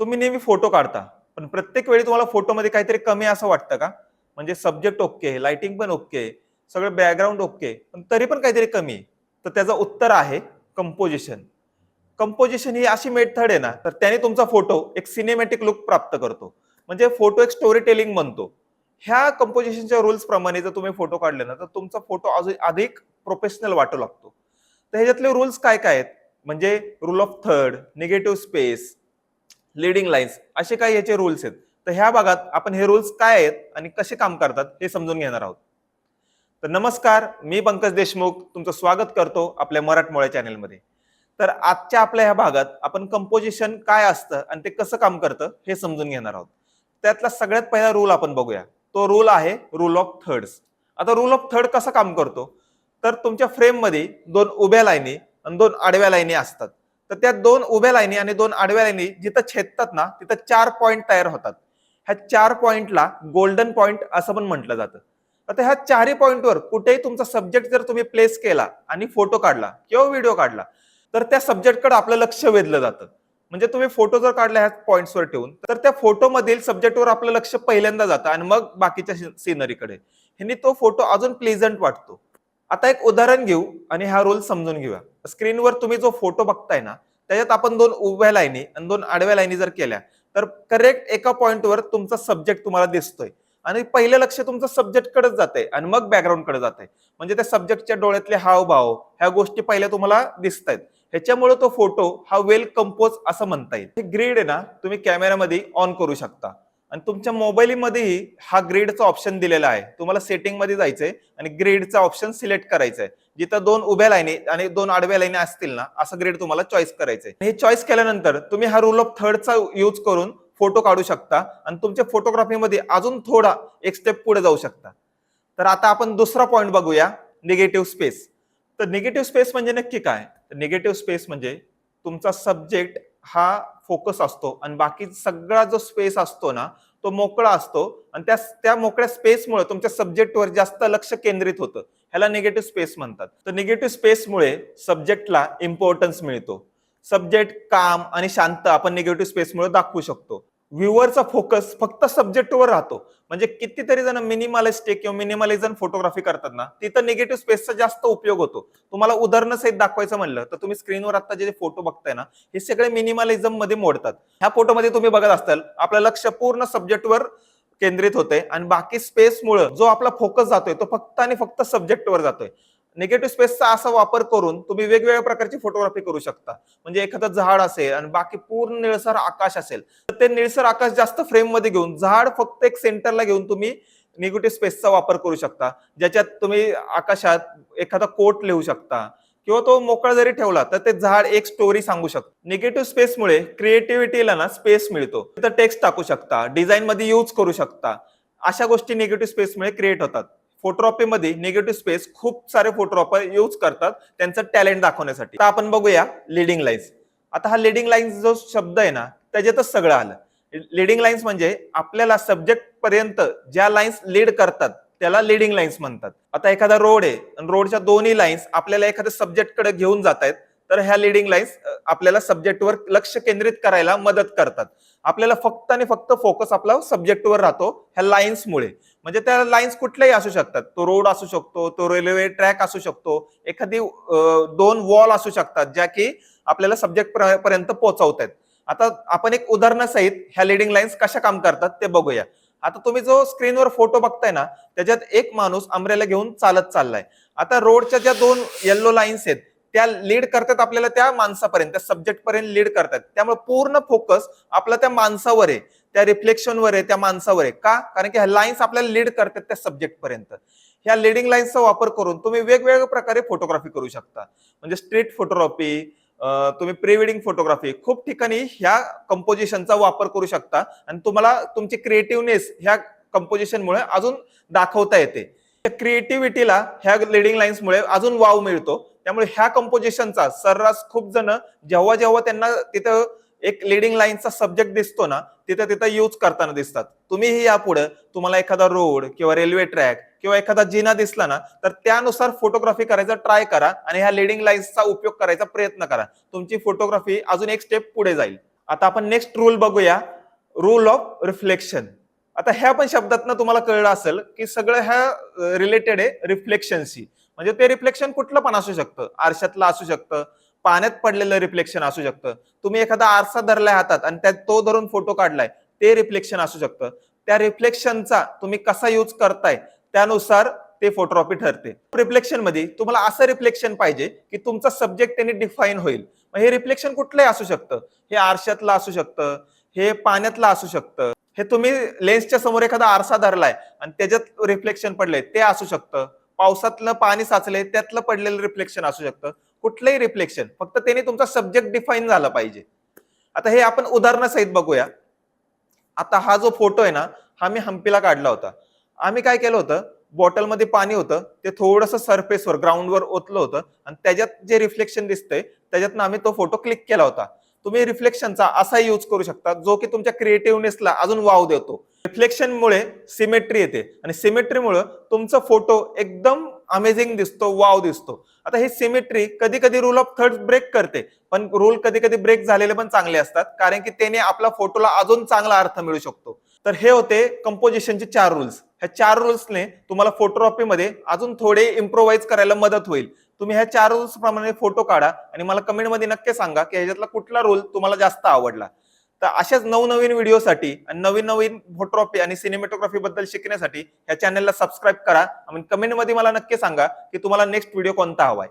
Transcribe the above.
तुम्ही नेहमी फोटो काढता पण प्रत्येक वेळी तुम्हाला फोटोमध्ये काहीतरी कमी असं वाटतं का? म्हणजे सब्जेक्ट ओके लाइटिंग पण ओके सगळं बॅकग्राऊंड ओके पण तरी पण काहीतरी कमी आहे. तर त्याचं उत्तर आहे कंपोजिशन कंपोजिशन ही अशी मेथड आहे ना तर त्याने तुमचा फोटो एक सिनेमॅटिक लुक प्राप्त करतो. म्हणजे फोटो एक स्टोरी टेलिंग बनतो ह्या कंपोजिशनच्या रुल्स प्रमाणे जर तुम्ही फोटो काढले ना तर तुमचा फोटो अजून अधिक प्रोफेशनल वाटू लागतो. तर ह्याच्यातले रुल्स काय काय आहेत? म्हणजे rule of third negative space leading lines असे काही याचे रूल्स आहेत. तर ह्या भागात आपण हे रूल्स काय आहेत आणि कसे काम करतात हे समजून घेणार आहोत. तर नमस्कार मी पंकज देशमुख तुमचं स्वागत करतो आपल्या मराठमोळ्या चॅनेलमध्ये तर आजच्या आपल्या ह्या भागात आपण कंपोजिशन काय असतं आणि ते कसं काम करतं हे समजून घेणार आहोत. त्यातला सगळ्यात पहिला रूल आपण बघूया. तो रूल आहे रूल ऑफ थर्ड्स आता रूल ऑफ थर्ड कसं काम करतो? तर तुमच्या फ्रेममध्ये दोन उभ्या लाईनी आणि दोन आडव्या लाईनी असतात. तर त्या दोन उभ्या लाईनी आणि दोन आडव्या लाईनी जिथं छेदतात ना तिथं चार पॉईंट तयार होतात. ह्या चार पॉईंटला गोल्डन पॉईंट असं पण म्हटलं जातं. आता ह्या चारही पॉईंटवर कुठेही तुमचा सब्जेक्ट जर तुम्ही प्लेस केला आणि फोटो काढला किंवा व्हिडिओ काढला तर त्या सब्जेक्टकडे आपलं लक्ष वेधलं जातं. म्हणजे तुम्ही फोटो जर काढला ह्या पॉईंट्सवर ठेवून तर त्या फोटोमधील सब्जेक्टवर आपलं लक्ष पहिल्यांदा जातं आणि मग बाकीच्या सिनरीकडे ह्यांनी तो फोटो अजून प्लेझंट वाटतो. आता एक उदाहरण घेऊ आणि हा रोल समजून घेऊया. स्क्रीनवर तुम्ही जो फोटो बघताय ना त्याच्यात आपण दोन उभ्या लाईनी आणि दोन आडव्या लाईनी जर केल्या तर करेक्ट एका पॉइंटवर तुमचा सब्जेक्ट तुम्हाला दिसतोय. आणि पहिलं लक्ष तुमचं सब्जेक्ट जात आहे आणि मग बॅकग्राऊंडकडे आहे म्हणजे त्या सब्जेक्टच्या डोळ्यातले हावभाव ह्या गोष्टी पहिल्या तुम्हाला दिसत आहेत ह्याच्यामुळे तो फोटो हा वेल कंपोज असं म्हणता येईल. हे ग्रीड आहे ना तुम्ही कॅमेऱ्यामध्ये ऑन करू शकता. आणि तुमच्या मोबाईलमध्येही हा ग्रेडचा ऑप्शन दिलेला आहे. तुम्हाला सेटिंगमध्ये जायचंय आणि ग्रेडचा ऑप्शन सिलेक्ट करायचा आहे जिथं दोन उभ्या लाईनी आणि दोन आडव्या लाईनी असतील ना असं ग्रेड तुम्हाला चॉईस करायचंय. हे चॉईस केल्यानंतर तुम्ही हा रूल ऑफ थर्डचा यूज करून फोटो काढू शकता आणि तुमच्या फोटोग्राफीमध्ये अजून थोडा एक स्टेप पुढे जाऊ शकता. तर आता आपण दुसरा पॉईंट बघूया निगेटिव्ह स्पेस तर निगेटिव्ह स्पेस म्हणजे नक्की काय? तर निगेटिव्ह स्पेस म्हणजे तुमचा सब्जेक्ट हा फोकस असतो आणि बाकी सगळा जो स्पेस असतो ना तो मोकळा असतो. आणि त्या त्या मोकळ्या स्पेसमुळे तुमच्या सब्जेक्टवर जास्त लक्ष केंद्रित होतं. ह्याला निगेटिव्ह स्पेस म्हणतात. तर निगेटिव्ह स्पेसमुळे सब्जेक्टला इम्पॉर्टन्स मिळतो. सब्जेक्ट काम आणि शांत आपण निगेटिव्ह स्पेसमुळे दाखवू शकतो. व्ह्युअरचा फोकस फक्त सब्जेक्टवर राहतो. म्हणजे कितीतरी जण मिनिमलिस्टिक किंवा मिनिमलिझम फोटोग्राफी करतात ना तिथं निगेटिव्ह स्पेसचा जास्त उपयोग होतो. तुम्हाला उदाहरण सहित दाखवायचं म्हणलं तर तुम्ही स्क्रीनवर आता जे फोटो बघताय ना हे सगळे मिनिमलिझममध्ये मोडतात. ह्या फोटोमध्ये तुम्ही बघत असाल आपलं लक्ष पूर्ण सब्जेक्टवर केंद्रित होते आणि बाकी स्पेसमुळे जो आपला फोकस जातोय तो फक्त आणि फक्त सब्जेक्टवर जातोय. निगेटिव्ह स्पेसचा असा वापर करून तुम्ही वेगवेगळ्या प्रकारची फोटोग्राफी करू शकता. म्हणजे एखादं झाड असेल आणि बाकी पूर्ण निळसर आकाश असेल तर ते निळसर आकाश जास्त फ्रेममध्ये घेऊन झाड फक्त एक सेंटरला घेऊन तुम्ही निगेटिव्ह स्पेसचा वापर करू शकता. ज्याच्यात तुम्ही आकाशात एखादा कोट लिहू शकता किंवा तो मोकळा जरी ठेवला तर ते झाड एक स्टोरी सांगू शकतो. निगेटिव्ह स्पेसमुळे क्रिएटिव्हिटीला ना स्पेस मिळतो. तिथं टेक्स्ट टाकू शकता डिझाईन मध्ये यूज करू शकता. अशा गोष्टी निगेटिव्ह स्पेसमुळे क्रिएट होतात. फोटोग्राफीमध्ये निगेटिव्ह स्पेस खूप सारे फोटोरॉपर यूज करतात त्यांचं टॅलेंट दाखवण्यासाठी. आता आपण बघूया लिडिंग लाईन्स आता हा लिडिंग लाईन्स जो शब्द आहे ना त्याच्यातच सगळं आलं. लिडिंग लाईन्स म्हणजे आपल्याला सब्जेक्ट पर्यंत ज्या लाईन्स लीड करतात त्याला लिडिंग लाईन्स म्हणतात. आता एखादा रोड आहे आणि रोडच्या दोन्ही लाईन्स आपल्याला एखाद्या सब्जेक्टकडे घेऊन जात आहेत तर ह्या लिडिंग लाईन्स आपल्याला सब्जेक्टवर लक्ष केंद्रित करायला मदत करतात. आपल्याला फक्त आणि फक्त फोकस आपला सब्जेक्टवर राहतो ह्या लाईन्समुळे म्हणजे त्या लाईन्स कुठल्याही असू शकतात. तो रोड असू शकतो तो रेल्वे ट्रॅक असू शकतो एखादी दोन वॉल असू शकतात ज्या की आपल्याला सब्जेक्ट पर्यंत पोहोचवत आहेत आता आपण एक उदाहरणासहित ह्या लिडिंग लाईन्स कशा काम करतात ते बघूया. आता तुम्ही जो स्क्रीनवर फोटो बघताय ना त्याच्यात एक माणूस आंब्रेला घेऊन चालत चाललाय. आता रोडच्या ज्या दोन येल्लो लाईन्स आहेत त्या लीड करतात आपल्याला त्या माणसापर्यंत त्या सब्जेक्ट पर्यंत लीड करतात. त्यामुळे पूर्ण फोकस आपला त्या माणसावर आहे. त्या रिफ्लेक्शनवर आहे त्या माणसावर आहे. का? कारण की ह्या लाईन्स आपल्याला लीड करतात त्या सब्जेक्ट पर्यंत. ह्या लिडिंग लाईन्सचा वापर करून तुम्ही वेगवेगळ्या प्रकारे फोटोग्राफी करू शकता. म्हणजे स्ट्रीट फोटोग्राफी तुम्ही प्री वेडिंग फोटोग्राफी खूप ठिकाणी ह्या कंपोजिशनचा वापर करू शकता. आणि तुम्हाला तुमची क्रिएटिव्हनेस ह्या कंपोजिशनमुळे अजून दाखवता येते. क्रिएटिव्हिटीला ह्या लिडिंग लाईन्समुळे अजून वाव मिळतो. त्यामुळे ह्या कंपोजिशनचा सर्रास खूप जण जेव्हा जेव्हा त्यांना तिथं एक लिडिंग लाईनचा सब्जेक्ट दिसतो ना तिथं तिथं यूज करताना दिसतात. तुम्हीही यापुढे तुम्हाला एखादा रोड किंवा रेल्वे ट्रॅक किंवा एखादा जिना दिसला ना तर त्यानुसार फोटोग्राफी करायचा ट्राय करा आणि ह्या लिडिंग लाईन्सचा उपयोग करायचा प्रयत्न करा. तुमची फोटोग्राफी अजून एक स्टेप पुढे जाईल. आता आपण नेक्स्ट रूल बघूया. रूल ऑफ रिफ्लेक्शन आता ह्या पण शब्दातनं तुम्हाला कळलं असेल की सगळं ह्या रिलेटेड आहे रिफ्लेक्शनशी म्हणजे ते रिफ्लेक्शन कुठलं पण असू शकतं. आरशातलं असू शकतं. पाण्यात पडलेलं रिफ्लेक्शन असू शकतं. तुम्ही एखादा आरसा धरलाय हातात आणि त्यात तो धरून फोटो काढलाय ते रिफ्लेक्शन असू शकतं. त्या रिफ्लेक्शनचा तुम्ही कसा यूज करताय त्यानुसार ते फोटोग्राफी ठरते. रिफ्लेक्शनमध्ये तुम्हाला असं रिफ्लेक्शन पाहिजे की तुमचा सब्जेक्ट त्यांनी डिफाईन होईल. हे रिफ्लेक्शन कुठलंही असू शकतं. हे आरशातलं असू शकतं. हे पाण्यातलं असू शकतं. हे तुम्ही लेन्सच्या समोर एखादा आरसा धरलाय आणि त्याच्यात रिफ्लेक्शन पडलंय ते असू शकतं. पावसातलं पाणी साचलंय त्यातलं पडलेलं रिफ्लेक्शन असू शकतं. कुठलंही रिफ्लेक्शन फक्त त्याने तुमचा सब्जेक्ट डिफाईन झाला पाहिजे. आता हे आपण उदाहरणासहित बघूया. आता हा जो फोटो आहे ना हा मी हम्पीला काढला होता. आम्ही काय केलं होतं? बॉटलमध्ये पाणी होतं ते थोडंसं सरफेसवर ग्राउंडवर ओतलं होतं आणि त्याच्यात जे रिफ्लेक्शन दिसतंय त्याच्यातनं आम्ही तो फोटो क्लिक केला होता. तुम्ही रिफ्लेक्शनचा असा यूज करू शकता जो की तुमच्या क्रिएटिव्हनेसला अजून वाव देतो. रिफ्लेक्शनमुळे सिमेट्री येते. आणि सिमेट्रीमुळे तुमचा फोटो एकदम अमेझिंग दिसतो वाव दिसतो. आता हे सिमेट्री कधी कधी रूल ऑफ थर्ड ब्रेक करते. पण रूल कधी कधी ब्रेक झालेले पण चांगले असतात. कारण की त्याने आपला फोटोला अजून चांगला अर्थ मिळू शकतो. तर हे होते कंपोजिशनचे चार रूल्स ह्या चार रुल्सने तुम्हाला फोटोग्राफीमध्ये अजून थोडे इम्प्रोवाइज करायला मदत होईल. तुम्ही ह्या चार रूल्स प्रमाणे फोटो काढा. आणि मला कमेंटमध्ये नक्की सांगा की ह्याच्यातला कुठला रूल तुम्हाला जास्त आवडला. तर अशाच नवनवीन व्हिडिओसाठी आणि नवीन नवीन फोटोग्राफी आणि सिनेमॅटोग्राफी बद्दल शिकण्यासाठी ह्या चॅनलला सबस्क्राईब करा. आणि कमेंटमध्ये मला नक्की सांगा की तुम्हाला नेक्स्ट व्हिडिओ कोणता हवाय.